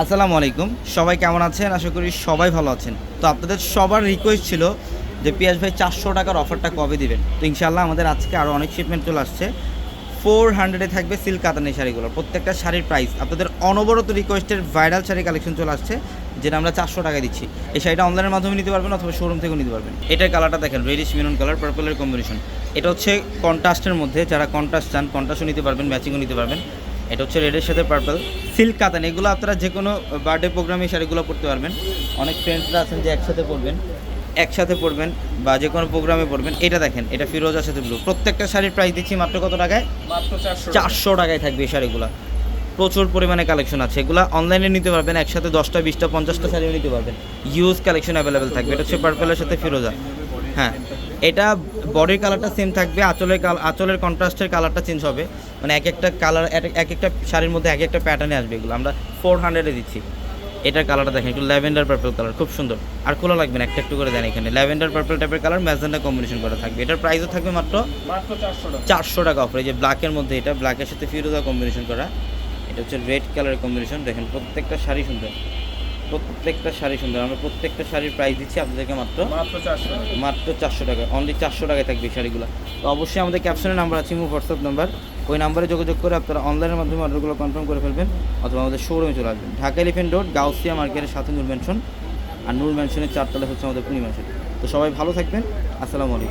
আসসালামু আলাইকুম। সবাই কেমন আছেন? আশা করি সবাই ভালো আছেন। তো আপনাদের সবার রিকোয়েস্ট ছিল যে পিয়াস ভাই চারশো টাকার অফারটা কবে দিবেন? তো ইনশাল্লাহ আমাদের আজকে আরও অনেক শিপমেন্ট চলে আসছে। ফোর হান্ড্রেডে থাকবে সিল্ক কাতানের শাড়িগুলো। প্রত্যেকটা শাড়ির প্রাইস আপনাদের অনবরত রিকোয়েস্টের ভাইরাল শাড়ি কালেকশন চলে আসছে, যেটা আমরা চারশো টাকা দিচ্ছি। এই শাড়িটা অনলাইনের মাধ্যমে নিতে পারবেন অথবা শোরুম থেকেও নিতে পারবেন। এটার কালারটা দেখেন রেডিশ মেরুন কালার পার্পলের কম্বিনেশন এটা হচ্ছে কন্ট্রাস্টের মধ্যে, যারা কন্ট্রাস্ট চান কন্ট্রাস্টও নিতে পারবেন ম্যাচিংও নিতে পারবেন। এটা হচ্ছে রেডের সাথে পার্পল সিল্ক কাতান এগুলো আপনারা যে কোনো বার্থডে প্রোগ্রামে শাড়িগুলো পরতে পারবেন। অনেক ফ্রেন্ডসরা আছেন যে একসাথে পরবেন। একসাথে পরবেন বা যে কোনো প্রোগ্রামে পরবেন। এটা দেখেন এটা ফিরোজার সাথে ব্লু প্রত্যেকটা শাড়ির প্রাইস দিচ্ছি মাত্র কত টাকায়? মাত্র চারশো চারশো টাকায় থাকবে এই শাড়িগুলো। প্রচুর পরিমাণে কালেকশন আছে। এগুলো অনলাইনে নিতে পারবেন একসাথে দশটা বিশটা পঞ্চাশটা শাড়িও নিতে পারবেন। ইউজ কালেকশন অ্যাভেলেবেল থাকবে। এটা হচ্ছে পার্পেলের সাথে ফিরোজা। হ্যাঁ। এটা বডির কালারটা সেম থাকবে আঁচলের আঁচলের কন্ট্রাস্টের কালারটা চেঞ্জ হবে। মানে এক একটা কালার এক একটা শাড়ির মধ্যে এক একটা প্যাটার্নে আসবে এগুলো। আমরা ফোর হান্ড্রেডে দিচ্ছি। এটার কালারটা দেখেন একটু ল্যাভেন্ডার পার্পল কালার খুব সুন্দর। আর খোলা লাগবে না একটা একটু করে দেন এখানে। ল্যাভেন্ডার পার্পল টাইপের কালার ম্যাজেন্ডা কম্বিনেশন করা থাকবে। এটার প্রাইসও থাকবে মাত্র মাত্র চারশো টাকা। চারশো টাকা অফার এই যে ব্ল্যাকের মধ্যে এটা ব্ল্যাকের সাথে ফিরোজা কম্বিনেশন করা। এটা হচ্ছে রেড কালারের কম্বিনেশন দেখেন প্রত্যেকটা শাড়ি সুন্দর। প্রত্যেকটা শাড়ি সুন্দর। আমরা প্রত্যেকটা শাড়ির প্রাইস দিচ্ছি আপনাদেরকে মাত্র মাত্র চারশো। টাকা মাত্র চারশো টাকা। অনলি চারশো টাকায় থাকবে এই শাড়িগুলো। তো অবশ্যই আমাদের ক্যাপশনের নাম্বার আছে ইমো হোয়াটসঅ্যাপ নাম্বার ওই নাম্বারে যোগাযোগ করে আপনারা অনলাইনের মাধ্যমে অর্ডারগুলো কনফার্ম করে ফেলবেন অথবা আমাদের শোরুমে চলে আসবেন। ঢাকা এলিফেন্ট রোড গাউসিয়া মার্কেটের সাথে নূর ম্যানশন আর নূর ম্যানশনের চারতলা হচ্ছে আমাদের পূর্ণিমা শাড়ি তো সবাই ভালো থাকবেন। আসসালামু আলাইকুম।